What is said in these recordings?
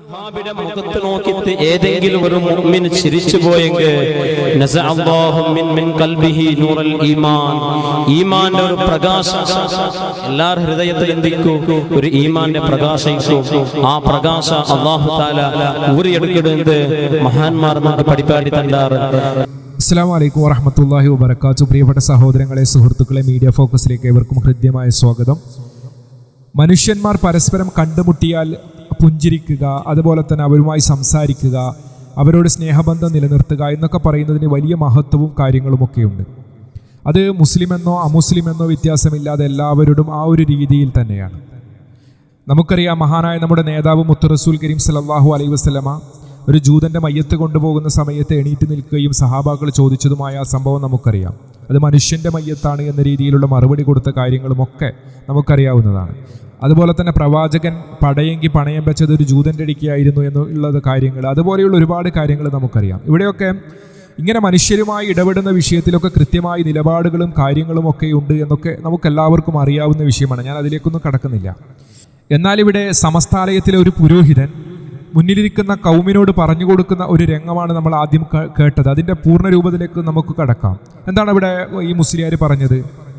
വഹാബിയുടെ മുഖത്ത് നോക്കിയിട്ട് ഏതെങ്കിലും ഒരു മുഅ്മിൻ ചിരിച്ചു പോയെങ്കിൽ നസഅല്ലാഹു മിൻ മിൻ ഖൽബിഹി നൂറൽ ഈമാൻ. ഈമാന്റെ ഒരു പ്രകാശം. എല്ലാർ ഹൃദയത്തിൽ എന്തിക്കും ഒരു ഈമാന്റെ പ്രകാശിക്കും ആ പ്രകാശ അല്ലാഹു തആല ഊരിയെടുക്കുന്നത് മഹാന്മാർ നമുക്ക് പഠിപ്പാടി തണ്ടാറ് അസ്സാം വലൈക്കും വറഹമത്തല്ലാഹി വബർക്കാത്തു പ്രിയപ്പെട്ട സഹോദരങ്ങളെ സുഹൃത്തുക്കളെ മീഡിയ ഫോക്കസിലേക്ക് ഏവർക്കും ഹൃദ്യമായ സ്വാഗതം. മനുഷ്യന്മാർ പരസ്പരം കണ്ടുമുട്ടിയാൽ പുഞ്ചിരിക്കുക അതുപോലെ തന്നെ അവരുമായി സംസാരിക്കുക അവരോട് സ്നേഹബന്ധം നിലനിർത്തുക എന്നൊക്കെ പറയുന്നതിന് വലിയ മഹത്വവും കാര്യങ്ങളുമൊക്കെയുണ്ട് അത് മുസ്ലിമെന്നോ അമുസ്ലിമെന്നോ വ്യത്യാസമില്ലാതെ എല്ലാവരോടും ആ ഒരു രീതിയിൽ തന്നെയാണ്. നമുക്കറിയാം മഹാനായ നമ്മുടെ നേതാവ് മുത്തു റസൂൽ കരീം സല്ലല്ലാഹു അലൈ വസ്ലമ ഒരു ജൂതന്റെ മയ്യത്ത് കൊണ്ടുപോകുന്ന സമയത്ത് എണീറ്റ് നിൽക്കുകയും സഹാബാക്കൾ ചോദിച്ചതുമായ ആ സംഭവം നമുക്കറിയാം. അത് മനുഷ്യന്റെ മയ്യത്താണ് എന്ന രീതിയിലുള്ള മറുപടി കൊടുത്ത കാര്യങ്ങളുമൊക്കെ നമുക്കറിയാവുന്നതാണ്. അതുപോലെ തന്നെ പ്രവാചകൻ പടയെങ്കിൽ പണയം വെച്ചത് ഒരു ജൂതന്റെ അടിക്കായിരുന്നു എന്നുള്ളത് കാര്യങ്ങൾ. അതുപോലെയുള്ള ഒരുപാട് കാര്യങ്ങൾ നമുക്കറിയാം. ഇവിടെയൊക്കെ ഇങ്ങനെ മനുഷ്യരുമായി ഇടപെടുന്ന വിഷയത്തിലൊക്കെ കൃത്യമായി നിലപാടുകളും കാര്യങ്ങളും ഒക്കെ ഉണ്ട് എന്നൊക്കെ നമുക്കെല്ലാവർക്കും അറിയാവുന്ന വിഷയമാണ്. ഞാൻ അതിലേക്കൊന്നും കടക്കുന്നില്ല. എന്നാൽ ഇവിടെ സമസ്താലയത്തിലെ ഒരു പുരോഹിതൻ മുന്നിലിരിക്കുന്ന കൗമിനോട് പറഞ്ഞു കൊടുക്കുന്ന ഒരു രംഗമാണ് നമ്മൾ ആദ്യം കേട്ടത്. അതിന്റെ പൂർണ രൂപത്തിലേക്ക് നമുക്ക് കടക്കാം. എന്താണ് ഇവിടെ ഈ മുസ്ലിയാർ പറഞ്ഞത്?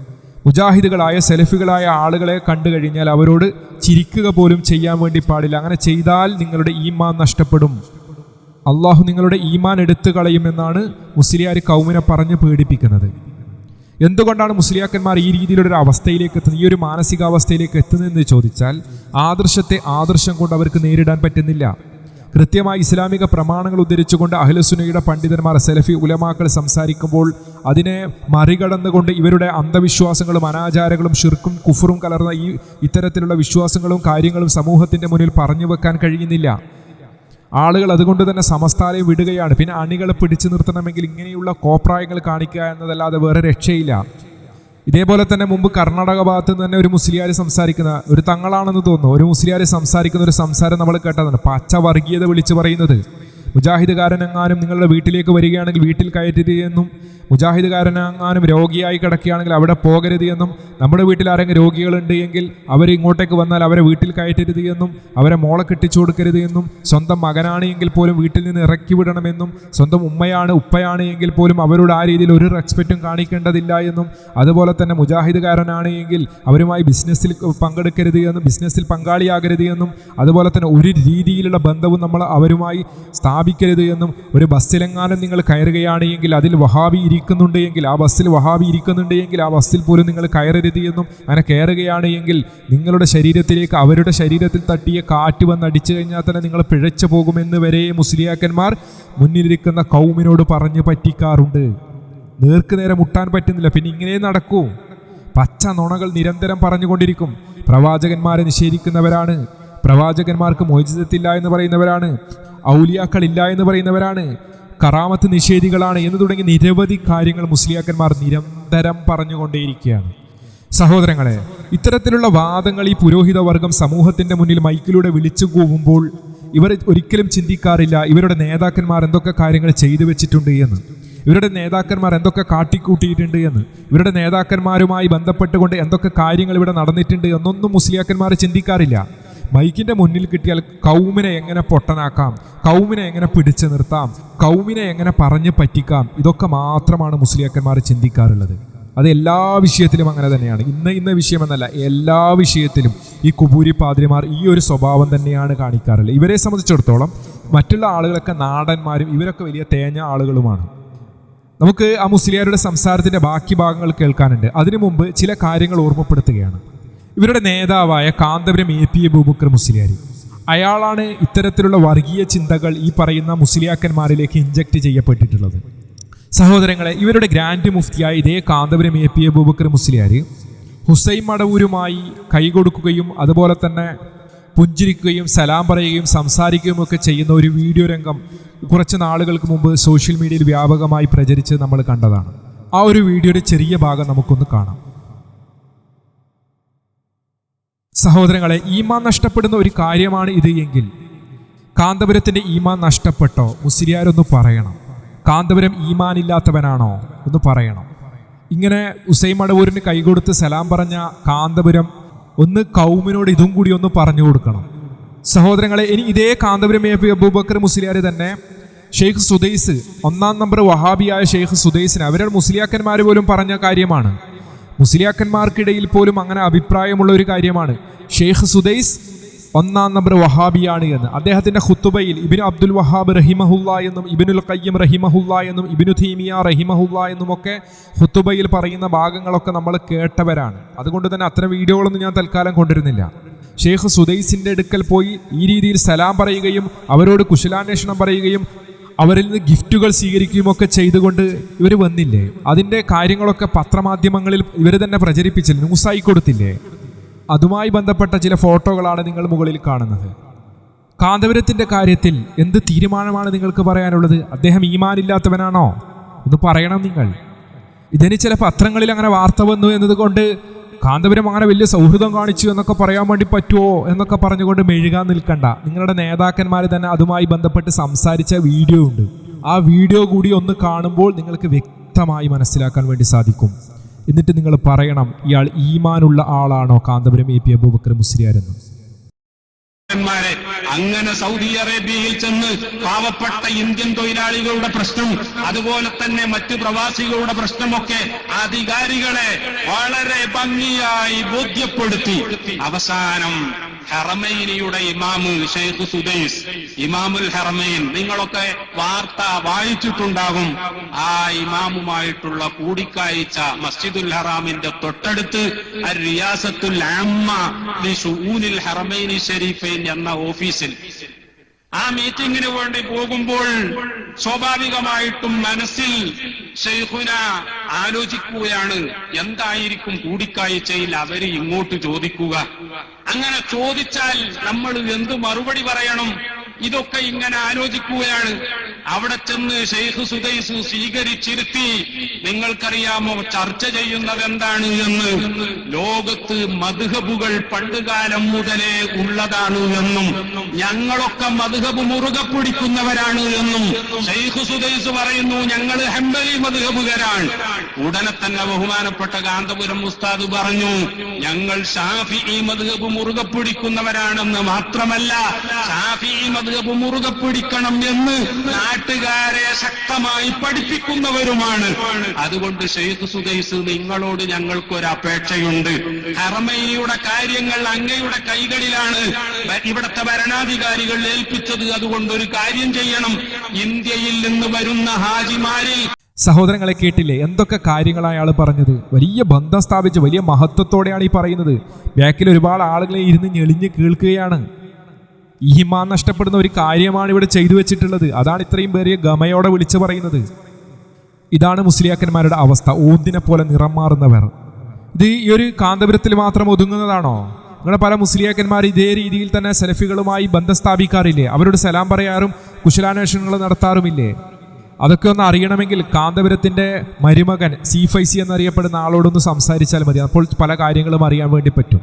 മുജാഹിദുകളായ സെലഫുകളായ ആളുകളെ കണ്ടു കഴിഞ്ഞാൽ അവരോട് ചിരിക്കുക പോലും ചെയ്യാൻ വേണ്ടി പാടില്ല. അങ്ങനെ ചെയ്താൽ നിങ്ങളുടെ ഈമാൻ നഷ്ടപ്പെടും. അള്ളാഹു നിങ്ങളുടെ ഈമാൻ എടുത്തു കളയുമെന്നാണ് മുസ്ലിയാർ കൗമിനെ പറഞ്ഞ് പേടിപ്പിക്കുന്നത്. എന്തുകൊണ്ടാണ് മുസ്ലിയാക്കന്മാർ ഈ രീതിയിലൊരു അവസ്ഥയിലേക്ക് എത്തുന്നത്? ഈ ഒരു മാനസികാവസ്ഥയിലേക്ക് എത്തുന്നതെന്ന് ചോദിച്ചാൽ ആദർശത്തെ ആദർശം കൊണ്ട് അവർക്ക് നേരിടാൻ പറ്റുന്നില്ല. കൃത്യമായി ഇസ്ലാമിക പ്രമാണങ്ങൾ ഉദ്ധരിച്ചുകൊണ്ട് അഹ്ലസുനയുടെ പണ്ഡിതന്മാർ സെലഫി ഉലമാക്കൾ സംസാരിക്കുമ്പോൾ അതിനെ മറികടന്നുകൊണ്ട് ഇവരുടെ അന്ധവിശ്വാസങ്ങളും അനാചാരങ്ങളും ഷിർക്കും കുഫറും കലർന്ന ഈ ഇത്തരത്തിലുള്ള വിശ്വാസങ്ങളും കാര്യങ്ങളും സമൂഹത്തിന്റെ മുന്നിൽ പറഞ്ഞു വെക്കാൻ കഴിയുന്നില്ല. ആളുകൾ അതുകൊണ്ട് തന്നെ സമസ്താലയം വിടുകയാണ്. പിന്നെ അണികളെ പിടിച്ചു നിർത്തണമെങ്കിൽ ഇങ്ങനെയുള്ള കോപ്രായങ്ങൾ കാണിക്കുക എന്നതല്ലാതെ വേറെ രക്ഷയില്ല. ഇതേപോലെ തന്നെ മുമ്പ് കർണാടക ഭാഗത്ത് നിന്ന് തന്നെ ഒരു മുസ്ലിയാർ സംസാരിക്കുന്ന ഒരു തങ്ങളാണെന്ന് തോന്നുന്നു. ഒരു മുസ്ലിയാർ സംസാരിക്കുന്ന ഒരു സംസാരം നമ്മൾ കേട്ടതാണ്. പച്ച വർഗീയത വിളിച്ചു പറയുന്നത്. മുജാഹിദുകാരനെങ്ങാനും നിങ്ങളുടെ വീട്ടിലേക്ക് വരികയാണെങ്കിൽ വീട്ടിൽ കയറ്റരുത് എന്നും മുജാഹിദുകാരനെങ്ങാനും രോഗിയായി കിടക്കുകയാണെങ്കിൽ അവിടെ പോകരുത് എന്നും നമ്മുടെ വീട്ടിൽ ആരെങ്കിലും രോഗികളുണ്ട് എങ്കിൽ അവർ ഇങ്ങോട്ടേക്ക് വന്നാൽ അവരെ വീട്ടിൽ കയറ്റരുത് എന്നും അവരെ മോളെ കെട്ടിച്ചു കൊടുക്കരുത് എന്നും സ്വന്തം മകനാണ് എങ്കിൽ പോലും വീട്ടിൽ നിന്ന് ഇറക്കി വിടണമെന്നും സ്വന്തം ഉമ്മയാണ് ഉപ്പയാണ് എങ്കിൽ പോലും അവരോട് ആ രീതിയിൽ ഒരു റെസ്പെക്റ്റും കാണിക്കേണ്ടതില്ല എന്നും അതുപോലെ തന്നെ മുജാഹിദുകാരനാണ് എങ്കിൽ അവരുമായി ബിസിനസ്സിൽ പങ്കെടുക്കരുത് എന്നും ബിസിനസ്സിൽ പങ്കാളിയാകരുത് എന്നും അതുപോലെ തന്നെ ഒരു രീതിയിലുള്ള ബന്ധവും നമ്മൾ അവരുമായി സ്ഥാപിക്കരുത് എന്നും ഒരു ബസ്സിലെങ്ങാനും നിങ്ങൾ കയറുകയാണ് എങ്കിൽ അതിൽ വഹാബി ഇരിക്കുന്നുണ്ട് എങ്കിൽ ആ ബസ്സിൽ വഹാബി ഇരിക്കുന്നുണ്ട് എങ്കിൽ ആ ബസ്സിൽ പോലും നിങ്ങൾ കയറരുത് എന്നും അങ്ങനെ കയറുകയാണ് എങ്കിൽ നിങ്ങളുടെ ശരീരത്തിലേക്ക് അവരുടെ ശരീരത്തിൽ തട്ടിയ കാറ്റ് വന്ന് അടിച്ചു കഴിഞ്ഞാൽ തന്നെ നിങ്ങൾ പിഴച്ചു പോകുമെന്ന് വരെ മുസ്ലിയാക്കന്മാർ മുന്നിലിരിക്കുന്ന കൗമിനോട് പറഞ്ഞു പറ്റിക്കാറുണ്ട്. നേർക്ക് നേരെ മുട്ടാൻ പറ്റുന്നില്ല. പിന്നെ ഇങ്ങനെ നടക്കൂ. പച്ച നുണകൾ നിരന്തരം പറഞ്ഞുകൊണ്ടിരിക്കും. പ്രവാചകന്മാരെ നിഷേധിക്കുന്നവരാണ്. പ്രവാചകന്മാർക്ക് മോചിതത്തില്ല എന്ന് പറയുന്നവരാണ്. ഔലിയാക്കളില്ല എന്ന് പറയുന്നവരാണ്. കറാമത്ത് നിഷേധികളാണ് എന്ന് തുടങ്ങി നിരവധി കാര്യങ്ങൾ മുസ്ലിയാക്കന്മാർ നിരന്തരം പറഞ്ഞുകൊണ്ടേയിരിക്കുകയാണ്. സഹോദരങ്ങളെ ഇത്തരത്തിലുള്ള വാദങ്ങൾ ഈ പുരോഹിത വർഗം സമൂഹത്തിന്റെ മുന്നിൽ മൈക്കിലൂടെ വിളിച്ചു കൂവുമ്പോൾ ഇവർ ഒരിക്കലും ചിന്തിക്കാറില്ല ഇവരുടെ നേതാക്കന്മാർ എന്തൊക്കെ കാര്യങ്ങൾ ചെയ്തു വെച്ചിട്ടുണ്ട് എന്ന്. ഇവരുടെ നേതാക്കന്മാർ എന്തൊക്കെ കാട്ടിക്കൂട്ടിയിട്ടുണ്ട് എന്ന്. ഇവരുടെ നേതാക്കന്മാരുമായി ബന്ധപ്പെട്ടുകൊണ്ട് എന്തൊക്കെ കാര്യങ്ങൾ ഇവിടെ നടന്നിട്ടുണ്ട് എന്നൊന്നും മുസ്ലിയാക്കന്മാർ ചിന്തിക്കാറില്ല. മൈക്കിന്റെ മുന്നിൽ കിട്ടിയാൽ കൗമിനെ എങ്ങനെ പൊട്ടനാക്കാം? കൗമിനെ എങ്ങനെ പിടിച്ചു നിർത്താം? കൗമിനെ എങ്ങനെ പറഞ്ഞു പറ്റിക്കാം? ഇതൊക്കെ മാത്രമാണ് മുസ്ലിയാക്കന്മാർ ചിന്തിക്കാറുള്ളത്. അത് എല്ലാ വിഷയത്തിലും അങ്ങനെ തന്നെയാണ്. ഇന്ന് ഇന്ന വിഷയമെന്നല്ല എല്ലാ വിഷയത്തിലും ഈ കുബൂരി പാതിരിമാർ ഈ ഒരു സ്വഭാവം തന്നെയാണ് കാണിക്കാറുള്ളത്. ഇവരെ സംബന്ധിച്ചിടത്തോളം മറ്റുള്ള ആളുകളൊക്കെ നാടന്മാരും ഇവരൊക്കെ വലിയ തേഞ്ഞ ആളുകളുമാണ്. നമുക്ക് ആ മുസ്ലിയാരുടെ സംസാരത്തിന്റെ ബാക്കി ഭാഗങ്ങൾ കേൾക്കാനുണ്ട്. അതിനു മുമ്പ് ചില കാര്യങ്ങൾ ഓർമ്മപ്പെടുത്തുകയാണ്. ഇവരുടെ നേതാവായ കാന്തപുരം എ പി എ മുസ്ലിയാരി. അയാളാണ് ഇത്തരത്തിലുള്ള വർഗീയ ചിന്തകൾ ഈ പറയുന്ന മുസ്ലിയാക്കന്മാരിലേക്ക് ഇഞ്ചക്ട് ചെയ്യപ്പെട്ടിട്ടുള്ളത്. സഹോദരങ്ങളെ ഇവരുടെ ഗ്രാൻഡ് മുഫ്തിയായ ഇതേ Kanthapuram A P A Musliyar Hussain മടവൂരുമായി കൈകൊടുക്കുകയും അതുപോലെ തന്നെ പുഞ്ചിരിക്കുകയും സലാം പറയുകയും സംസാരിക്കുകയും ഒക്കെ ചെയ്യുന്ന ഒരു വീഡിയോ രംഗം കുറച്ച് നാളുകൾക്ക് മുമ്പ് സോഷ്യൽ മീഡിയയിൽ വ്യാപകമായി പ്രചരിച്ച് നമ്മൾ കണ്ടതാണ്. ആ ഒരു വീഡിയോയുടെ ചെറിയ ഭാഗം നമുക്കൊന്ന് കാണാം. സഹോദരങ്ങളെ ഈമാൻ നഷ്ടപ്പെടുന്ന ഒരു കാര്യമാണ് ഇത് എങ്കിൽ കാന്തപുരത്തിന്റെ ഈമാൻ നഷ്ടപ്പെട്ടോ? മുസ്ലിയാരൊന്ന് പറയണം. കാന്തപുരം ഈമാൻ ഇല്ലാത്തവനാണോ ഒന്ന് പറയണം. ഇങ്ങനെ ഉസൈൻ മടവൂരിന് കൈകൊടുത്ത് സലാം പറഞ്ഞ കാന്തപുരം ഒന്ന് കൗമിനോട് ഇതും കൂടി ഒന്ന് പറഞ്ഞു കൊടുക്കണം. സഹോദരങ്ങളെ ഇനി ഇതേ കാന്തപുരം എ പി അബൂബക്കർ മുസ്ലിയാർ തന്നെ ഷെയ്ഖ് സുദൈസ് ഒന്നാം നമ്പർ വഹാബിയായ ഷെയ്ഖ് സുദൈസിന് അവരുടെ മുസ്ലിയാക്കന്മാർ പോലും പറഞ്ഞ കാര്യമാണ്. മുസ്ലിയാക്കന്മാർക്കിടയിൽ പോലും അങ്ങനെ അഭിപ്രായമുള്ള ഒരു കാര്യമാണ്. ഷെയ്ഖ് സുദൈസ് ഒന്നാം നമ്പർ വഹാബിയാണ് എന്ന്. അദ്ദേഹത്തിന്റെ ഖുത്തുബയിൽ ഇബിനു അബ്ദുൽ വഹാബ് റഹിമഹുല്ല എന്നും ഇബിനുൽ കയ്യം റഹിമഹുല്ല എന്നും ഇബിനു തീമിയ റഹിമഹുല്ല എന്നുമൊക്കെ ഖുത്തുബയിൽ പറയുന്ന ഭാഗങ്ങളൊക്കെ നമ്മൾ കേട്ടവരാണ്. അതുകൊണ്ട് തന്നെ അത്തരം വീഡിയോകളൊന്നും ഞാൻ തൽക്കാലം കൊണ്ടുവരുന്നില്ല. ഷെയ്ഖ് സുദൈസിന്റെ അടുക്കൽ പോയി ഈ രീതിയിൽ സലാം പറയുകയും അവരോട് കുശലാന്വേഷണം പറയുകയും അവരിൽ നിന്ന് ഗിഫ്റ്റുകൾ സ്വീകരിക്കുകയും ഒക്കെ ചെയ്തുകൊണ്ട് ഇവർ വന്നില്ലേ? അതിന്റെ കാര്യങ്ങളൊക്കെ പത്രമാധ്യമങ്ങളിൽ ഇവർ തന്നെ പ്രചരിപ്പിച്ചില്ലേ? ന്യൂസായി കൊടുത്തില്ലേ? അതുമായി ബന്ധപ്പെട്ട ചില ഫോട്ടോകളാണ് നിങ്ങൾ മുകളിൽ കാണുന്നത്. കാന്തപുരത്തിന്റെ കാര്യത്തിൽ എന്ത് തീരുമാനമാണ് നിങ്ങൾക്ക് പറയാനുള്ളത്? അദ്ദേഹം ഈമാനില്ലാത്തവനാണോ? ഒന്ന് പറയണം നിങ്ങൾ. ഇതിന് ചില പത്രങ്ങളിൽ അങ്ങനെ വാർത്ത വന്നു എന്നതുകൊണ്ട് കാന്തപുരം അങ്ങനെ വലിയ സൗഹൃദം കാണിച്ചു എന്നൊക്കെ പറയാൻ വേണ്ടി പറ്റുമോ എന്നൊക്കെ പറഞ്ഞുകൊണ്ട് മെഴുകാൻ നിൽക്കണ്ട. നിങ്ങളുടെ നേതാക്കന്മാർ തന്നെ അതുമായി ബന്ധപ്പെട്ട് സംസാരിച്ച വീഡിയോ ഉണ്ട്. ആ വീഡിയോ കൂടി ഒന്ന് കാണുമ്പോൾ നിങ്ങൾക്ക് വ്യക്തമായി മനസ്സിലാക്കാൻ വേണ്ടി സാധിക്കും. എന്നിട്ട് നിങ്ങൾ പറയണം ഇയാൾ ഈമാനുള്ള ആളാണോ? കാന്തപുരം എ പി അബൂബക്കർ മുസ്ലിയാരെന്ന്. അങ്ങനെ സൗദി അറേബ്യയിൽ ചെന്ന് പാവപ്പെട്ട ഇന്ത്യൻ തൊഴിലാളികളുടെ പ്രശ്നം അതുപോലെ തന്നെ മറ്റു പ്രവാസികളുടെ പ്രശ്നമൊക്കെ അധികാരികളെ വളരെ ഭംഗിയായി ബോധ്യപ്പെടുത്തി. അവസാനം ഹറമൈനിയുടെ ഇമാമു ഷെയ്ഖ് സുദൈസ് ഇമാമുൽ ഹറമൈൻ നിങ്ങളൊക്കെ വാർത്ത വായിച്ചിട്ടുണ്ടാകും. ആ ഇമാമുമായിട്ടുള്ള കൂടിക്കാഴ്ച മസ്ജിദുൽ ഹറാമിന്റെ തൊട്ടടുത്ത് റിയാസത്തുൽ ആമ്മ ഹറമൈനി ഷെരീഫൈൻ എന്ന ഓഫീസിൽ. ആ മീറ്റിംഗിന് വേണ്ടി പോകുമ്പോൾ സ്വാഭാവികമായിട്ടും മനസ്സിൽ ഷെയ്ഖുന ആലോചിക്കുകയാണ് എന്തായിരിക്കും കൂടിക്കാഴ്ചയിൽ അവർ ഇങ്ങോട്ട് ചോദിക്കുക. അങ്ങനെ ചോദിച്ചാൽ നമ്മൾ എന്ത് മറുപടി പറയണം? ഇതൊക്കെ ഇങ്ങനെ ആലോചിക്കുകയാണ്. അവിടെ ചെന്ന് ഷെയ്ഖ് സുദൈസ് സ്വീകരിച്ചിരുത്തി നിങ്ങൾക്കറിയാമോ ചർച്ച ചെയ്യുന്നത് എന്താണ് എന്ന്? ലോകത്ത് മധുഹബുകൾ പണ്ടുകാലം മുതലേ ഉള്ളതാണ് എന്നും ഞങ്ങളൊക്കെ മധുഹബ് മുറുകെ പിടിക്കുന്നവരാണ് എന്നും. ഷെയ്ഖ് സുദൈസ് പറയുന്നു ഞങ്ങൾ ഹെമ്പലി മധുഹബുകരാണ് ഉടനെ തന്നെ ബഹുമാനപ്പെട്ട കാന്തപുരം ഉസ്താദ് പറഞ്ഞു ഞങ്ങൾ ഷാഫി ഈ മധുഹബ് മുറുകെ പിടിക്കുന്നവരാണെന്ന് മാത്രമല്ല ഷാഫി ഈ മധുഹബ് മുറുകെ പിടിക്കണം എന്ന് നാട്ടുകാരെ ശക്തമായി പഠിപ്പിക്കുന്നവരുമാണ്. അതുകൊണ്ട് ഷെയ്ഖ് സുദൈസ് നിങ്ങളോട് ഞങ്ങൾക്കൊരു അപേക്ഷയുണ്ട്. ഹറമൈനിയുടെ കാര്യങ്ങൾ അങ്ങയുടെ കൈകളിലാണ്. ഇവിടുത്തെ ഭരണാധികാരികൾ ഏൽപ്പിച്ചത് അതുകൊണ്ട് ഒരു കാര്യം ചെയ്യണം. ഇന്ത്യയിൽ നിന്ന് വരുന്ന ഹാജിമാരിൽ സഹോദരങ്ങളെ കേട്ടില്ലേ? എന്തൊക്കെ കാര്യങ്ങളാണ് അയാൾ പറഞ്ഞത്? വലിയ ബന്ധം സ്ഥാപിച്ച് വലിയ മഹത്വത്തോടെയാണ് ഈ പറയുന്നത്. ബാക്കിൽ ഒരുപാട് ആളുകളെ ഇരുന്ന് ഞെളിഞ്ഞ് കേൾക്കുകയാണ്. ഈമാൻ നഷ്ടപ്പെടുന്ന ഒരു കാര്യമാണ് ഇവിടെ ചെയ്തു വെച്ചിട്ടുള്ളത്. അതാണ് ഇത്രയും പേരെ ഗമയോടെ വിളിച്ചു പറയുന്നത്. ഇതാണ് മുസ്ലിയാക്കന്മാരുടെ അവസ്ഥ. ഊന്തിനെ പോലെ നിറം മാറുന്നവർ. ഇത് ഈ ഒരു കാന്തപുരത്തിൽ മാത്രം ഒതുങ്ങുന്നതാണോ? അങ്ങനെ പല മുസ്ലിയാക്കന്മാർ ഇതേ രീതിയിൽ തന്നെ സെലഫികളുമായി ബന്ധം സ്ഥാപിക്കാറില്ലേ? അവരോട് സലാം പറയാറും കുശലാന്വേഷണങ്ങൾ നടത്താറുമില്ലേ? അതൊക്കെ ഒന്ന് അറിയണമെങ്കിൽ കാന്തപുരത്തിന്റെ മരുമകൻ സി ഫൈസി എന്നറിയപ്പെടുന്ന ആളോടൊന്ന് സംസാരിച്ചാൽ മതി. അപ്പോൾ പല കാര്യങ്ങളും അറിയാൻ വേണ്ടി പറ്റും.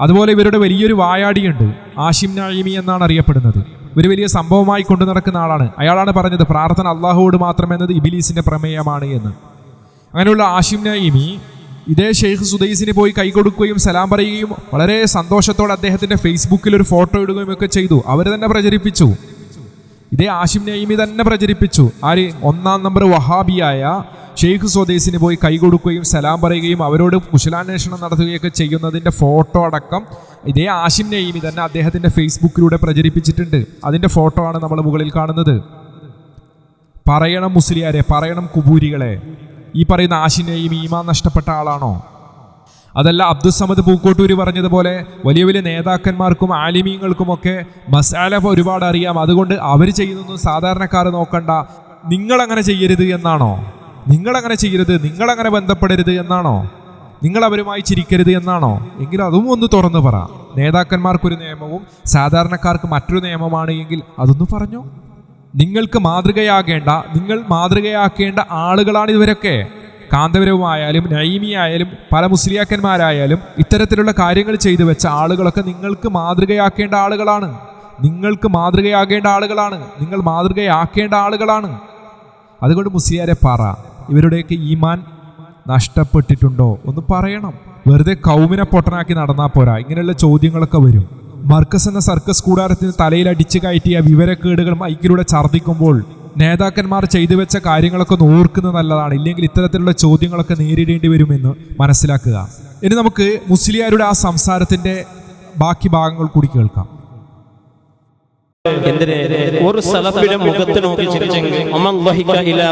അതുപോലെ ഇവരുടെ വലിയൊരു വായാടിയുണ്ട്. ആഷിം നായിമി എന്നാണ് അറിയപ്പെടുന്നത്. ഇവർ വലിയ സംഭവമായി കൊണ്ടു നടക്കുന്ന ആളാണ്. അയാളാണ് പറഞ്ഞത് പ്രാർത്ഥന അള്ളാഹുവോട് മാത്രമെന്നത് ഇബിലീസിന്റെ പ്രമേയമാണ് എന്ന്. അങ്ങനെയുള്ള ആഷിം നായിമി ഇതേ ഷെയ്ഖ് സുദൈസിന് പോയി കൈ കൊടുക്കുകയും സലാം പറയുകയും വളരെ സന്തോഷത്തോടെ അദ്ദേഹത്തിന്റെ ഫേസ്ബുക്കിൽ ഒരു ഫോട്ടോ ഇടുകയും ഒക്കെ ചെയ്തു. അവർ തന്നെ പ്രചരിപ്പിച്ചു. ഇതേ ആശിം നയിമി തന്നെ പ്രചരിപ്പിച്ചു. ആര്? ഒന്നാം നമ്പർ വഹാബിയായ ഷെയ്ഖ് സ്വദേശിന് പോയി കൈ കൊടുക്കുകയും സലാം പറയുകയും അവരോട് കുശലാന്വേഷണം നടത്തുകയൊക്കെ ചെയ്യുന്നതിന്റെ ഫോട്ടോ അടക്കം ഇതേ ആശിം നെയ്മി തന്നെ അദ്ദേഹത്തിന്റെ ഫേസ്ബുക്കിലൂടെ പ്രചരിപ്പിച്ചിട്ടുണ്ട്. അതിന്റെ ഫോട്ടോ ആണ് നമ്മൾ മുകളിൽ കാണുന്നത്. പറയണം മുസ്ലിയാരെ പറയണം കുബൂരികളെ. ഈ പറയുന്ന ആശിനെയും നയിമി ഈമാൻ നഷ്ടപ്പെട്ട ആളാണോ? അതല്ല അബ്ദുസമദ് പൂക്കോട്ടൂര് പറഞ്ഞതുപോലെ വലിയ വലിയ നേതാക്കന്മാർക്കും ആലിമീങ്ങൾക്കുമൊക്കെ മസാല ഒരുപാട് അറിയാം. അതുകൊണ്ട് അവർ ചെയ്യുന്നൊന്നും സാധാരണക്കാർ നോക്കണ്ട. നിങ്ങളങ്ങനെ ചെയ്യരുത് എന്നാണോ? നിങ്ങളങ്ങനെ ചെയ്യരുത് നിങ്ങളങ്ങനെ ബന്ധപ്പെടരുത് എന്നാണോ? നിങ്ങൾ അവരുമായി ചിരിക്കരുത് എന്നാണോ? എങ്കിൽ അതും ഒന്ന് തുറന്നു പറ. നേതാക്കന്മാർക്കൊരു നിയമവും സാധാരണക്കാർക്ക് മറ്റൊരു നിയമമാണ് എങ്കിൽ അതൊന്ന് പറഞ്ഞു? നിങ്ങൾക്ക് മാതൃകയാകേണ്ട നിങ്ങൾ മാതൃകയാക്കേണ്ട ആളുകളാണ് ഇവരൊക്കെ. കാന്തപുരവുമായാലും നൈമിയായാലും പല മുസ്ലിയാക്കന്മാരായാലും ഇത്തരത്തിലുള്ള കാര്യങ്ങൾ ചെയ്തു വെച്ച ആളുകളൊക്കെ നിങ്ങൾക്ക് മാതൃകയാക്കേണ്ട ആളുകളാണ്. നിങ്ങൾക്ക് മാതൃകയാകേണ്ട ആളുകളാണ്. നിങ്ങൾ മാതൃകയാക്കേണ്ട ആളുകളാണ്. അതുകൊണ്ട് മുസ്ലിയാരെ പറ ഇവരുടെയൊക്കെ ഈമാൻ നഷ്ടപ്പെട്ടിട്ടുണ്ടോ? ഒന്ന് പറയണം. വെറുതെ കൗമിനെ പൊട്ടനാക്കി നടന്നാൽ പോരാ. ഇങ്ങനെയുള്ള ചോദ്യങ്ങളൊക്കെ വരും. മർക്കസ് എന്ന സർക്കസ് കൂടാരത്തിന് തലയിൽ അടിച്ചു കയറ്റിയ വിവരക്കേടുകൾ മൈക്കിലൂടെ ഛർദ്ദിക്കുമ്പോൾ നേതാക്കന്മാർ ചെയ്തു വെച്ച കാര്യങ്ങളൊക്കെ ഒന്ന് ഓർക്കുന്നത് നല്ലതാണ്. ഇല്ലെങ്കിൽ ഇത്തരത്തിലുള്ള ചോദ്യങ്ങളൊക്കെ നേരിടേണ്ടി വരുമെന്ന് മനസ്സിലാക്കുക. ഇനി നമുക്ക് മുസ്ലിയാരുടെ ആ സംസാരത്തിന്റെ ബാക്കി ഭാഗങ്ങൾ കൂടി കേൾക്കാം. എന്തിന്? ഒരു സലഫിയുടെ മുഖത്ത് നോക്കി ചിരിച്ചെങ്കിൽ അമൻ ഇലാ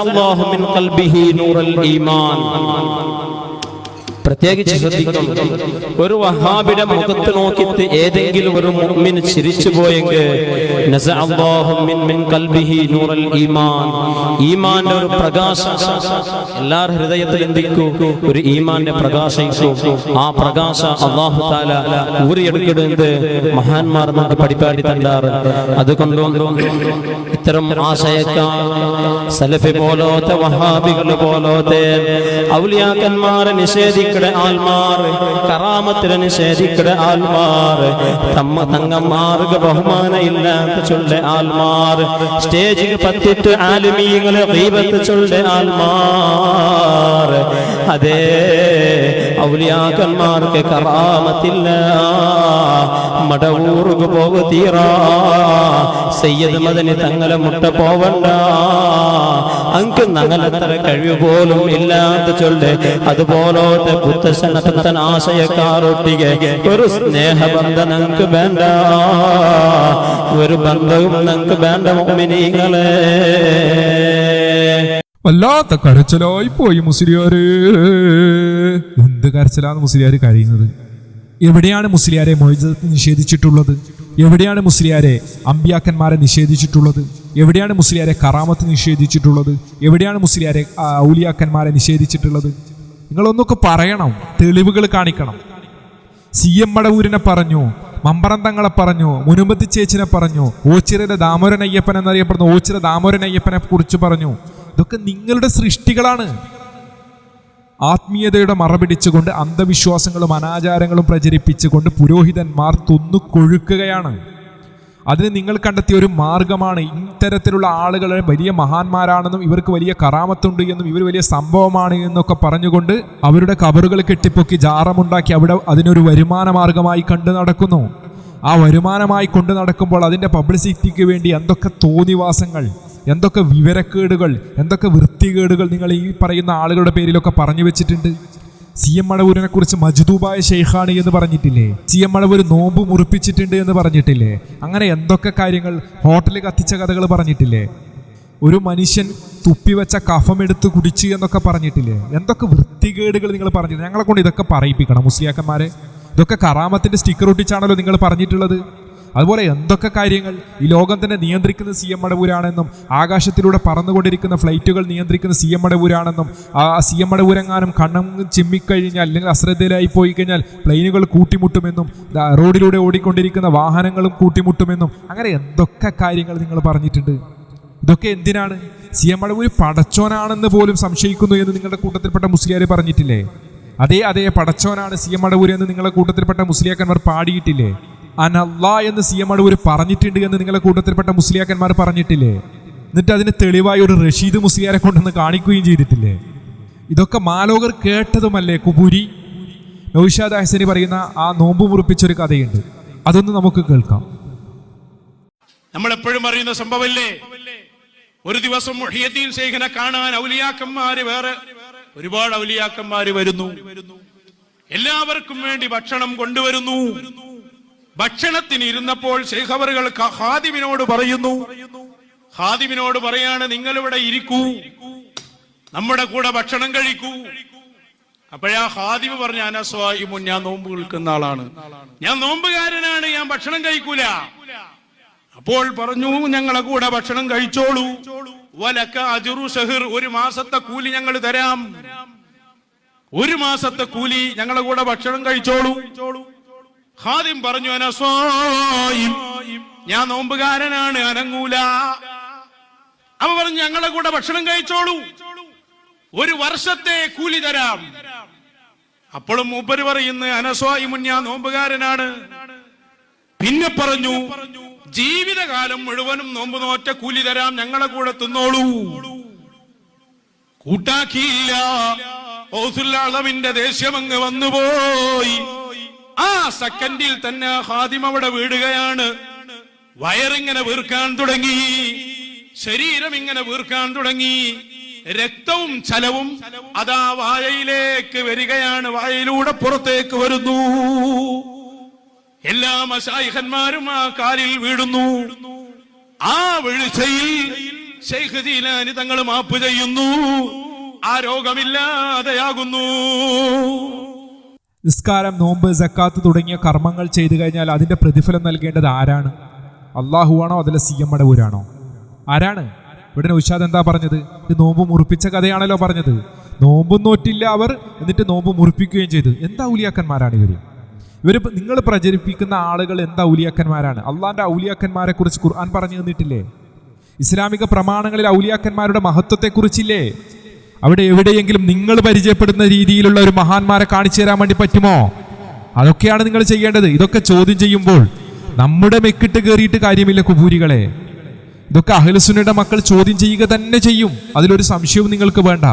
അല്ലാഹു മിൻ ഖൽബിഹി നൂറൽ ഈമാൻ. പ്രത്യേകിച്ച് ശ്രദ്ധിക്കണം. ഒരു വഹാബിയുടെ മുഖത്ത് നോക്കിയിട്ട് ഏതെങ്കിലും ഒരു മുഅ്മിൻ ചിരിച്ചു പോയെങ്കിൽ ഈമാന്റെ ഒരു പ്രകാശം. എല്ലാ ഹൃദയത്തിൽ എന്തിക്കൂ ഒരു ഈമാന്റെ പ്രകാശിക്കും ആ പ്രകാശ അള്ളാഹു ഊരി ഊരിയെടുക്കുന്നത് മഹാന്മാർ നമുക്ക് പഠിപ്പാടി തണ്ടാറ് അതുകൊണ്ട് ഇത്തരം ആശയക്കാർ സലഫി പോലോത്തെ വഹാബികൾ പോലോത്തെ ഔലിയാക്കന്മാരെ നിഷേധിക്കട ആൽമാറ് കറാമത്തിന് നിഷേധിക്കട ആൽമാറ് തമ്മ തങ്ങന്മാർക്ക് ബഹുമാന ഇല്ലാത്ത ചൊല്ല ആൽമാർ സ്റ്റേജിൽ പത്തിട്ട് ആലുമീങ്ങളെ ദൈവത്ത് ചൊല്ല ആൽമാർ അതേ ഔലിയാക്കന്മാർക്ക് കറാമത്തില്ല. മടവൂറുക പോക തീറാ. സയ്യദ് മദനി തങ്ങളെ മുട്ട പോവണ്ട. അങ്ക് നങ്ങളത്ര കഴിവ് പോലും ഇല്ലാത്ത ചൊല്ല്. അതുപോലോത്തെ പുത്തൻ ആശയക്കാരൊട്ടിಗೆ ഒരു സ്നേഹബന്ധം വേണ്ട. ഒരു ബന്ധവും ഞങ്ങൾക്ക് വേണ്ട മോമിനിങ്ങളെ. വല്ലാത്ത കരച്ചിലായി പോയി മുസ്ലിയാര്. എന്ത് കരച്ചിലാണ് മുസ്ലിയാർ കരയുന്നത്? എവിടെയാണ് മുസ്ലിയാരെ മൊയ്ജത്ത് നിഷേധിച്ചിട്ടുള്ളത്? എവിടെയാണ് മുസ്ലിയാരെ അമ്പിയാക്കന്മാരെ നിഷേധിച്ചിട്ടുള്ളത്? എവിടെയാണ് മുസ്ലിയാരെ കറാമത്ത് നിഷേധിച്ചിട്ടുള്ളത്? എവിടെയാണ് മുസ്ലിയാരെ ഔലിയാക്കന്മാരെ നിഷേധിച്ചിട്ടുള്ളത്? നിങ്ങളൊന്നൊക്കെ പറയണം തെളിവുകൾ കാണിക്കണം. സി എം മടവൂരിനെ പറഞ്ഞു മമ്പറം തങ്ങളെ പറഞ്ഞു മുനുമ്പത്തി ചേച്ചിനെ പറഞ്ഞു ഓച്ചിറയുടെ ദാമോരൻ അയ്യപ്പൻ എന്നറിയപ്പെടുന്ന ഓച്ചിറ ദാമോരൻ അയ്യപ്പനെ കുറിച്ച് പറഞ്ഞു. ഇതൊക്കെ നിങ്ങളുടെ സൃഷ്ടികളാണ്. ആത്മീയതയുടെ മറപിടിച്ചുകൊണ്ട് അന്ധവിശ്വാസങ്ങളും അനാചാരങ്ങളും പ്രചരിപ്പിച്ചുകൊണ്ട് പുരോഹിതന്മാർ കൊഴുക്കുകയാണ്. അതിന് നിങ്ങൾ കണ്ടെത്തിയ ഒരു മാർഗമാണ് ഇത്തരത്തിലുള്ള ആളുകൾ വലിയ മഹാന്മാരാണെന്നും ഇവർക്ക് വലിയ കറാമത്തുണ്ട് എന്നും ഇവർ വലിയ സംഭവമാണ് എന്നൊക്കെ പറഞ്ഞുകൊണ്ട് അവരുടെ കബറുകൾ കെട്ടിപ്പൊക്കി ജാറമുണ്ടാക്കി അവിടെ അതിനൊരു വരുമാന മാർഗമായി കണ്ടു നടക്കുന്നു. ആ വരുമാനമായി കൊണ്ടു നടക്കുമ്പോൾ അതിന്റെ പബ്ലിസിറ്റിക്ക് വേണ്ടി എന്തൊക്കെ തോന്നിവാസങ്ങൾ എന്തൊക്കെ വിവരക്കേടുകൾ എന്തൊക്കെ വൃത്തികേടുകൾ നിങ്ങൾ ഈ പറയുന്ന ആളുകളുടെ പേരിലൊക്കെ പറഞ്ഞു വെച്ചിട്ടുണ്ട്. സി എം മഴവൂരിനെ കുറിച്ച് മജ്ദൂബായ ഷെയ്ഖാണ് എന്ന് പറഞ്ഞിട്ടില്ലേ? സി എം മഴവൂർ നോമ്പ് മുറിപ്പിച്ചിട്ടുണ്ട് എന്ന് പറഞ്ഞിട്ടില്ലേ? അങ്ങനെ എന്തൊക്കെ കാര്യങ്ങൾ ഹോട്ടലിൽ കത്തിച്ച കഥകൾ പറഞ്ഞിട്ടില്ലേ? ഒരു മനുഷ്യൻ തുപ്പിവെച്ച കഫമെടുത്ത് കുടിച്ചു എന്നൊക്കെ പറഞ്ഞിട്ടില്ലേ? എന്തൊക്കെ വൃത്തികേടുകൾ നിങ്ങൾ പറഞ്ഞിട്ടില്ല ഞങ്ങളെ കൊണ്ട് ഇതൊക്കെ പറയിപ്പിക്കണം മുസ്ലിയാക്കന്മാരെ. ഇതൊക്കെ കറാമത്തിന്റെ സ്റ്റിക്കർ ഒട്ടിച്ചാണല്ലോ നിങ്ങൾ പറഞ്ഞിട്ടുള്ളത്. അതുപോലെ എന്തൊക്കെ കാര്യങ്ങൾ ഈ ലോകം തന്നെ നിയന്ത്രിക്കുന്ന സി എം മടവൂരാണെന്നും ആകാശത്തിലൂടെ പറന്നുകൊണ്ടിരിക്കുന്ന ഫ്ലൈറ്റുകൾ നിയന്ത്രിക്കുന്ന സി എം മടവൂരാണെന്നും ആ സി എം മടവൂരെങ്ങാനും കണ്ണം ചിമ്മിക്കഴിഞ്ഞാൽ അല്ലെങ്കിൽ അശ്രദ്ധയിലായി പോയി കഴിഞ്ഞാൽ പ്ലെയിനുകൾ കൂട്ടിമുട്ടുമെന്നും റോഡിലൂടെ ഓടിക്കൊണ്ടിരിക്കുന്ന വാഹനങ്ങളും കൂട്ടിമുട്ടുമെന്നും അങ്ങനെ എന്തൊക്കെ കാര്യങ്ങൾ നിങ്ങൾ പറഞ്ഞിട്ടുണ്ട്? ഇതൊക്കെ എന്തിനാണ്? സി എം മടവൂർ പടച്ചോനാണെന്ന് പോലും സംശയിക്കുന്നു എന്ന് നിങ്ങളുടെ കൂട്ടത്തിൽപ്പെട്ട മുസ്ലിയാർ പറഞ്ഞിട്ടില്ലേ? അതേ അതേ പടച്ചോനാണ് സി എം മടവൂർ എന്ന് നിങ്ങളുടെ കൂട്ടത്തിൽപ്പെട്ട മുസ്ലിയാക്കന്മാർ പാടിയിട്ടില്ലേ? അനല്ല എന്ന് സി എം അടൂർ പറഞ്ഞിട്ടുണ്ട് എന്ന് നിങ്ങളെ കൂട്ടത്തിൽപ്പെട്ട മുസ്ലിയാക്കന്മാർ പറഞ്ഞിട്ടില്ലേ? എന്നിട്ട് അതിന് തെളിവായി ഒരു റഷീദ് മുസ്ലിയാരെ കൊണ്ടുവന്ന് കാണിക്കുകയും ചെയ്തിട്ടില്ലേ? ഇതൊക്കെ മാലോകർ കേട്ടതുമല്ലേ കുബുരി നൌഷാദ് ഹസനി പറയുന്ന ആ നോമ്പ് മുറിപ്പിച്ചൊരു കഥയുണ്ട്. അതൊന്ന് നമുക്ക് കേൾക്കാം. നമ്മൾ എപ്പോഴും അറിയുന്ന സംഭവമല്ലേ? ഒരു ദിവസം മുഹിയദ്ദീൻ ശേഖനെ കാണാൻ ഔലിയാക്കന്മാര് വേറെ ഒരുപാട് ഔലിയാക്കന്മാര് വരുന്നു. എല്ലാവർക്കും വേണ്ടി ഭക്ഷണം കൊണ്ടുവരുന്നു. ഭക്ഷണത്തിന് ഇരുന്നപ്പോൾ ശേഖവറുകൾ ഹാദിമിനോട് പറയുന്നു. ഹാദിമിനോട് പറയാണ് നിങ്ങൾ ഇവിടെ ഇരിക്കൂ. നമ്മുടെ കൂടെ ഭക്ഷണം കഴിക്കൂ. അപ്പോഴാ ഹാദിമ് പറഞ്ഞ അനസ്വായിമു ഞാൻ നോമ്പ് നിൽക്കുന്ന ആളാണ്. ഞാൻ നോമ്പുകാരനാണ് ഞാൻ ഭക്ഷണം കഴിക്കൂല. അപ്പോൾ പറഞ്ഞു ഞങ്ങളെ കൂടെ ഭക്ഷണം കഴിച്ചോളൂ. അജുറു ഷഹിർ ഒരു മാസത്തെ കൂലി ഞങ്ങൾ തരാം. ഒരു മാസത്തെ കൂലി ഞങ്ങളെ കൂടെ ഭക്ഷണം കഴിച്ചോളൂ. ഹാദിം പറഞ്ഞു അനസോയും ഞാൻ നോമ്പുകാരനാണ് അനങ്ങൂല. അവ പറഞ്ഞു ഞങ്ങളെ കൂടെ ഭക്ഷണം കഴിച്ചോളൂ. ഒരു വർഷത്തെ കൂലി തരാം. അപ്പോഴും മൂപ്പര് പറയുന്നു അനസ്വായിമുൻ ഞാൻ നോമ്പുകാരനാണ്. പിന്നെ പറഞ്ഞു ജീവിതകാലം മുഴുവനും നോമ്പ് നോറ്റ കൂലി തരാം ഞങ്ങളെ കൂടെ തിന്നോളൂ. കൂട്ടാക്കിയില്ല. ഓസുല്ലാളവിന്റെ ദേഷ്യമങ്ങ് വന്നുപോയി. ആ സെക്കൻഡിൽ തന്നെ ഹാദിം അവിടെ വീടുകയാണ്. വയറിങ്ങനെ വീർക്കാൻ തുടങ്ങി. ശരീരം ഇങ്ങനെ വീർക്കാൻ തുടങ്ങി. രക്തവും ചലവും അതാ വായയിലേക്ക് വരികയാണ്. വായയിലൂടെ പുറത്തേക്ക് വരുന്നു. എല്ലാ മശായിഹന്മാരും ആ കാലിൽ വീഴുന്നു. ആ വീഴ്ചയിൽ ഷെയ്ഖ് തങ്ങൾ മാപ്പ് ചെയ്യുന്നു. ആ രോഗമില്ലാതെയാകുന്നു. നിസ്കാരം നോമ്പ് സക്കാത്ത് തുടങ്ങിയ കർമ്മങ്ങൾ ചെയ്തു കഴിഞ്ഞാൽ അതിന്റെ പ്രതിഫലം നൽകേണ്ടത് ആരാണ്? അള്ളാഹുവാണോ അതിലെ സി എം മടവൂരാണോ ആരാണ്? ഇവിടെ നൗഷാദ് എന്താ പറഞ്ഞത്? ഇത് നോമ്പ് മുറിപ്പിച്ച കഥയാണല്ലോ പറഞ്ഞത്. നോമ്പും നോറ്റില്ല അവർ എന്നിട്ട് നോമ്പ് മുറിപ്പിക്കുകയും ചെയ്തു. എന്താ ഔലിയാക്കന്മാരാണ് ഇവർ ഇവർ നിങ്ങൾ പ്രചരിപ്പിക്കുന്ന ആളുകൾ എന്താ ഔലിയാക്കന്മാരാണ്? അള്ളാഹിന്റെ ഔലിയാക്കന്മാരെ കുറിച്ച് ഖുർആൻ പറഞ്ഞു തന്നിട്ടില്ലേ? ഇസ്ലാമിക പ്രമാണങ്ങളിൽ ഔലിയാക്കന്മാരുടെ മഹത്വത്തെക്കുറിച്ചില്ലേ? അവിടെ എവിടെയെങ്കിലും നിങ്ങൾ പരിചയപ്പെടുന്ന രീതിയിലുള്ള ഒരു മഹാന്മാരെ കാണിച്ചു തരാൻ വേണ്ടി പറ്റുമോ? അതൊക്കെയാണ് നിങ്ങൾ ചെയ്യേണ്ടത്. ഇതൊക്കെ ചോദ്യം ചെയ്യുമ്പോൾ നമ്മുടെ മെക്കിട്ട് കയറിയിട്ട് കാര്യമില്ല കുബൂരികളെ. ഇതൊക്കെ അഹ്ലസുനയുടെ മക്കൾ ചോദ്യം ചെയ്യുക തന്നെ ചെയ്യും. അതിലൊരു സംശയവും നിങ്ങൾക്ക് വേണ്ട.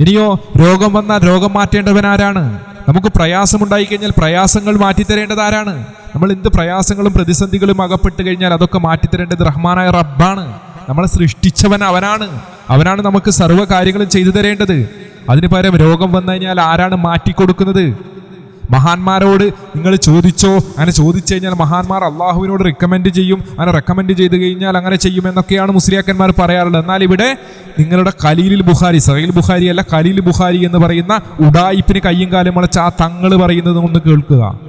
ഇനിയോ രോഗം വന്നാൽ രോഗം മാറ്റേണ്ടവൻ ആരാണ്? നമുക്ക് പ്രയാസമുണ്ടായി കഴിഞ്ഞാൽ പ്രയാസങ്ങൾ മാറ്റിത്തരേണ്ടത് ആരാണ്? നമ്മൾ എന്ത് പ്രയാസങ്ങളും പ്രതിസന്ധികളും അകപ്പെട്ട് കഴിഞ്ഞാൽ അതൊക്കെ മാറ്റിത്തരേണ്ടത് റഹ്മാനായ റബ്ബാണ്. നമ്മളെ സൃഷ്ടിച്ചവൻ അവനാണ്. അവനാണ് നമുക്ക് സർവ കാര്യങ്ങളും ചെയ്തു തരേണ്ടത്. അതിന് പകരം രോഗം വന്നു കഴിഞ്ഞാൽ ആരാണ് മാറ്റിക്കൊടുക്കുന്നത്? മഹാന്മാരോട് നിങ്ങൾ ചോദിച്ചോ? അങ്ങനെ ചോദിച്ചു കഴിഞ്ഞാൽ മഹാന്മാർ അള്ളാഹുവിനോട് റെക്കമെൻഡ് ചെയ്യും. അങ്ങനെ റെക്കമെൻഡ് ചെയ്ത് കഴിഞ്ഞാൽ അങ്ങനെ ചെയ്യും എന്നൊക്കെയാണ് മുസ്ലിയാക്കന്മാർ പറയാറുള്ളത്. എന്നാൽ ഇവിടെ നിങ്ങളുടെ കലീലിൽ ബുഖാരി സഹീൽ ബുഖാരി അല്ല കലീൽ ബുഖാരി എന്ന് പറയുന്ന ഉടായിപ്പിന് കയ്യും കാലും മുളച്ച ആ തങ്ങൾ പറയുന്നത് ഒന്ന് കേൾക്കുക.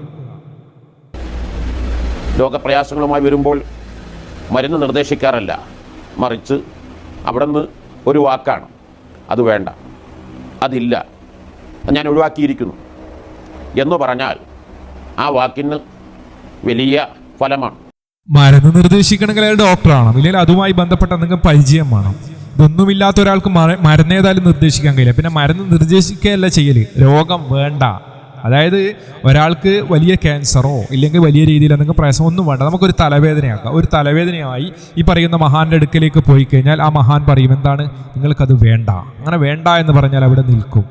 ലോകപ്രയാസങ്ങളുമായി വരുമ്പോൾ മരുന്ന് നിർദ്ദേശിക്കാറല്ല. മറിച്ച് അവിടെ നിന്ന് ഒരു വാക്കാണ്. അത് വേണ്ട. അതില്ല. ഞാൻ ഒഴിവാക്കിയിരിക്കുന്നു. എന്ന് പറഞ്ഞാൽ ആ വാക്കിന് വലിയ ഫലമാണ്. മരുന്ന് നിർദ്ദേശിക്കണമെങ്കിൽ അയാൾ ഡോക്ടറാണ്. ഇല്ലെങ്കിൽ അതുമായി ബന്ധപ്പെട്ട എന്തെങ്കിലും പരിചയം വേണം. ഇതൊന്നുമില്ലാത്ത ഒരാൾക്ക് മരുന്നേതായാലും നിർദ്ദേശിക്കാൻ കഴിയില്ല. പിന്നെ മരുന്ന് നിർദ്ദേശിക്കുകയല്ല ചെയ്യൽ. രോഗം വേണ്ട. അതായത് ഒരാൾക്ക് വലിയ ക്യാൻസറോ ഇല്ലെങ്കിൽ വലിയ രീതിയിൽ എന്തെങ്കിലും പ്രയാസം ഒന്നും വേണ്ട. നമുക്കൊരു തലവേദനയാക്കാം. ഒരു തലവേദനയായി ഈ പറയുന്ന മഹാന്റെ അടുക്കലേക്ക് പോയി കഴിഞ്ഞാൽ ആ മഹാൻ പറയും എന്താണ്? നിങ്ങൾക്കത് വേണ്ട. അങ്ങനെ വേണ്ട എന്ന് പറഞ്ഞാൽ അവിടെ നിൽക്കും.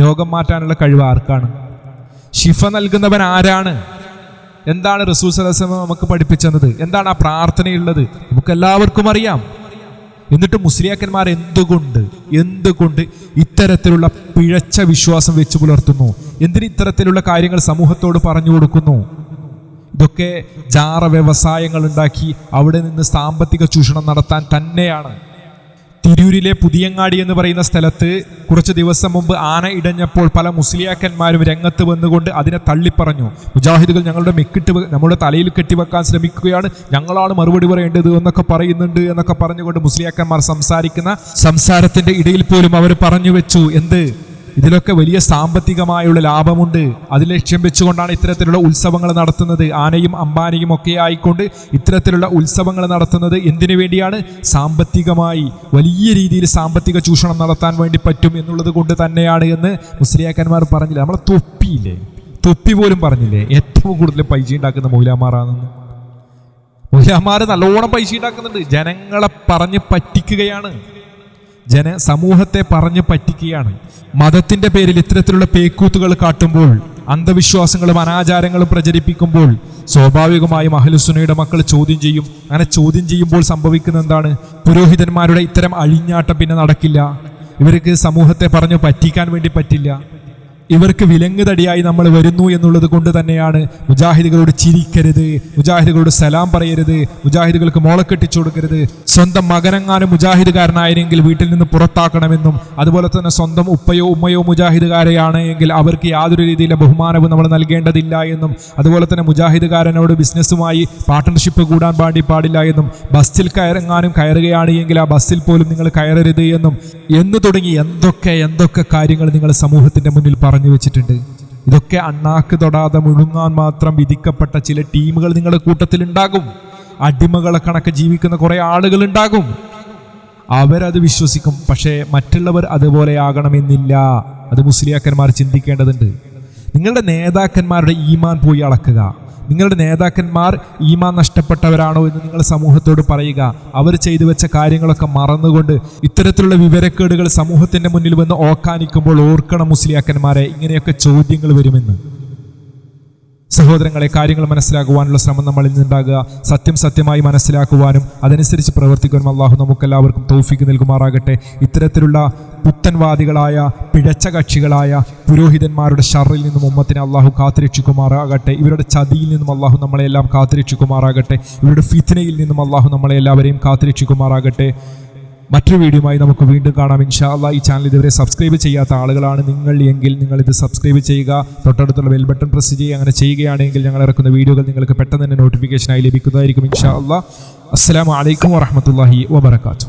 രോഗം മാറ്റാനുള്ള കഴിവ് ആർക്കാണ്? ശിഫ നൽകുന്നവൻ ആരാണ്? എന്താണ് റസൂൽ അലസമ നമുക്ക് പഠിപ്പിച്ചത്? എന്താണ് ആ പ്രാർത്ഥനയുള്ളത് നമുക്ക് എല്ലാവർക്കും അറിയാം. എന്നിട്ട് മുസ്ലിയാക്കന്മാർ എന്തുകൊണ്ട് എന്തുകൊണ്ട് ഇത്തരത്തിലുള്ള പിഴച്ച വിശ്വാസം വെച്ചു പുലർത്തുന്നു? എന്തിന് ഇത്തരത്തിലുള്ള കാര്യങ്ങൾ സമൂഹത്തോട് പറഞ്ഞു കൊടുക്കുന്നു? ഇതൊക്കെ ജാറ വ്യവസായങ്ങൾ ഉണ്ടാക്കി അവിടെ നിന്ന് സാമ്പത്തിക ചൂഷണം നടത്താൻ തന്നെയാണ്. തിരൂരിലെ പുതിയങ്ങാടി എന്ന് പറയുന്ന സ്ഥലത്ത് കുറച്ച് ദിവസം മുമ്പ് ആന ഇടഞ്ഞപ്പോൾ പല മുസ്ലിയാക്കന്മാരും രംഗത്ത് വന്നുകൊണ്ട് അതിനെ തള്ളിപ്പറഞ്ഞു. മുജാഹിദുകൾ ഞങ്ങളുടെ മെക്കിട്ട് നമ്മുടെ തലയിൽ കെട്ടിവെക്കാൻ ശ്രമിക്കുകയാണ്. ഞങ്ങളാണ് മറുപടി പറയേണ്ടത് എന്നൊക്കെ പറയുന്നുണ്ട് എന്നൊക്കെ പറഞ്ഞുകൊണ്ട് മുസ്ലിയാക്കന്മാർ സംസാരിക്കുന്ന സംസാരത്തിന്റെ ഇടയിൽ പോലും അവർ പറഞ്ഞു വെച്ചു. എന്ത്? ഇതിലൊക്കെ വലിയ സാമ്പത്തികമായുള്ള ലാഭമുണ്ട്. അത് ലക്ഷ്യം വെച്ചുകൊണ്ടാണ് ഇത്തരത്തിലുള്ള ഉത്സവങ്ങൾ നടത്തുന്നത്. ആനയും അമ്പാനയും ഒക്കെ ആയിക്കൊണ്ട് ഇത്തരത്തിലുള്ള ഉത്സവങ്ങൾ നടത്തുന്നത് എന്തിനു വേണ്ടിയാണ്? സാമ്പത്തികമായി. വലിയ രീതിയിൽ സാമ്പത്തിക ചൂഷണം നടത്താൻ വേണ്ടി പറ്റും എന്നുള്ളത് കൊണ്ട് തന്നെയാണ് എന്ന് മുസ്ലിയാക്കന്മാർ പറഞ്ഞില്ല? നമ്മളെ തൊപ്പിയില്ലേ? തൊപ്പി പോലും പറഞ്ഞില്ലേ? ഏറ്റവും കൂടുതൽ പൈസ ഉണ്ടാക്കുന്ന മൗലാമാറാണെന്ന്. മൗലാമാർ നല്ലോണം പൈസ ഉണ്ടാക്കുന്നുണ്ട്. ജനങ്ങളെ പറഞ്ഞ് പറ്റിക്കുകയാണ്. ജന സമൂഹത്തെ പറഞ്ഞു പറ്റിക്കുകയാണ്. മതത്തിന്റെ പേരിൽ ഇത്തരത്തിലുള്ള പേക്കൂത്തുകൾ കാട്ടുമ്പോൾ അന്ധവിശ്വാസങ്ങളും അനാചാരങ്ങളും പ്രചരിപ്പിക്കുമ്പോൾ സ്വാഭാവികമായും അഹ്ലുസുനയുടെ മക്കൾ ചോദ്യം ചെയ്യും. അങ്ങനെ ചോദ്യം ചെയ്യുമ്പോൾ സംഭവിക്കുന്ന എന്താണ്? പുരോഹിതന്മാരുടെ ഇത്തരം അഴിഞ്ഞാട്ടം പിന്നെ നടക്കില്ല. ഇവർക്ക് സമൂഹത്തെ പറഞ്ഞു പറ്റിക്കാൻ വേണ്ടി പറ്റില്ല. ഇവർക്ക് വിലങ്ങുതടിയായി നമ്മൾ വരുന്നു എന്നുള്ളത് കൊണ്ട് തന്നെയാണ് മുജാഹിദുകളോട് ചിരിക്കരുത് മുജാഹിദുകളോട് സലാം പറയരുത് മുജാഹിദുകൾക്ക് മോളെ കെട്ടിച്ചു കൊടുക്കരുത്. സ്വന്തം മകനെങ്ങാനും മുജാഹിദുകാരനായിരുന്നെങ്കിൽ വീട്ടിൽ നിന്ന് പുറത്താക്കണമെന്നും അതുപോലെ തന്നെ സ്വന്തം ഉപ്പയോ ഉമ്മയോ മുജാഹിദുകാരെയാണ് എങ്കിൽ അവർക്ക് യാതൊരു രീതിയിലെ ബഹുമാനവും നമ്മൾ നൽകേണ്ടതില്ല എന്നും അതുപോലെ തന്നെ മുജാഹിദുകാരനോട് ബിസിനസ്സുമായി പാർട്ട്ണർഷിപ്പ് കൂടാൻ പാടി പാടില്ല എന്നും ബസ്സിൽ കയറങ്ങാനും കയറുകയാണ് എങ്കിൽ ആ ബസ്സിൽ പോലും നിങ്ങൾ കയറരുത് എന്നും എന്ന് തുടങ്ങി എന്തൊക്കെ എന്തൊക്കെ കാര്യങ്ങൾ നിങ്ങൾ സമൂഹത്തിന്റെ മുന്നിൽ പറഞ്ഞു വെച്ചിട്ടുണ്ട്. ഇതൊക്കെ അണ്ണാക്ക് തൊടാതെ മുഴുങ്ങാൻ മാത്രം വിധിക്കപ്പെട്ട ചില ടീമുകൾ നിങ്ങളുടെ കൂട്ടത്തിൽ ഉണ്ടാകും. അടിമകളെ കണക്ക് ജീവിക്കുന്ന കുറെ ആളുകൾ ഉണ്ടാകും. അവരത് വിശ്വസിക്കും പക്ഷേ മറ്റുള്ളവർ അതുപോലെ ആകണമെന്നില്ല. അത് മുസ്ലിയാക്കന്മാർ ചിന്തിക്കേണ്ടതുണ്ട്. നിങ്ങളുടെ നേതാക്കന്മാരുടെ ഈമാൻ പോയി അളക്കുക. നിങ്ങളുടെ നേതാക്കന്മാർ ഈമാൻ നഷ്ടപ്പെട്ടവരാണോ എന്ന് നിങ്ങൾ സമൂഹത്തോട് പറയുക. അവർ ചെയ്തു വെച്ച കാര്യങ്ങളൊക്കെ മറന്നുകൊണ്ട് ഇത്തരത്തിലുള്ള വിവരക്കേടുകൾ സമൂഹത്തിന്റെ മുന്നിൽ വന്ന് ഓക്കാനിക്കുമ്പോൾ ഓർക്കണം മുസ്ലിയാക്കന്മാരെ ഇങ്ങനെയൊക്കെ ചോദ്യങ്ങൾ വരുമെന്ന്. സഹോദരങ്ങളെ കാര്യങ്ങൾ മനസ്സിലാക്കുവാനുള്ള ശ്രമം നമ്മളിൽ നിന്നുണ്ടാകുക സത്യം സത്യമായി മനസ്സിലാക്കുവാനും അതനുസരിച്ച് പ്രവർത്തിക്കുവാനും അള്ളാഹു നമുക്കെല്ലാവർക്കും തോഫിക്ക് നൽകുമാറാകട്ടെ. ഇത്തരത്തിലുള്ള പുത്തൻവാദികളായ പിഴച്ച കക്ഷികളായ പുരോഹിതന്മാരുടെ ഷറിൽ നിന്നും ഉമ്മത്തിനെ അള്ളാഹു കാത്തിരക്ഷിക്കുമാറാകട്ടെ. ഇവരുടെ ചതിയിൽ നിന്നും അള്ളാഹു നമ്മളെല്ലാം കാത്തിരക്ഷിക്കുമാറാകട്ടെ. ഇവരുടെ ഫിത്നയിൽ നിന്നും അള്ളാഹു നമ്മളെ എല്ലാവരെയും കാത്തുരക്ഷിക്കുമാറാകട്ടെ. മറ്റൊരു വീഡിയോയുമായി നമുക്ക് വീണ്ടും കാണാം. ഇൻഷാ അല്ലാ ഈ ചാനൽ ഇതുവരെ സബ്സ്ക്രൈബ് ചെയ്യാത്ത ആളുകളാണ് നിങ്ങൾ എങ്കിൽ നിങ്ങൾ ഇത് സബ്സ്ക്രൈബ് ചെയ്യുക. തൊട്ടടുത്തുള്ള ബെൽ ബട്ടൺ പ്രസ് ചെയ്യുക. അങ്ങനെ ചെയ്യുകയാണെങ്കിൽ ഞങ്ങൾ ഇറക്കുന്ന വീഡിയോകൾ നിങ്ങൾക്ക് പെട്ടെന്ന് തന്നെ നോട്ടിഫിക്കേഷനായി ലഭിക്കുന്നതായിരിക്കും ഇൻഷാ അസ്സാം അസ്സലാമു അലൈക്കും വറഹമത്തല്ലാഹി വബർക്കാത്തു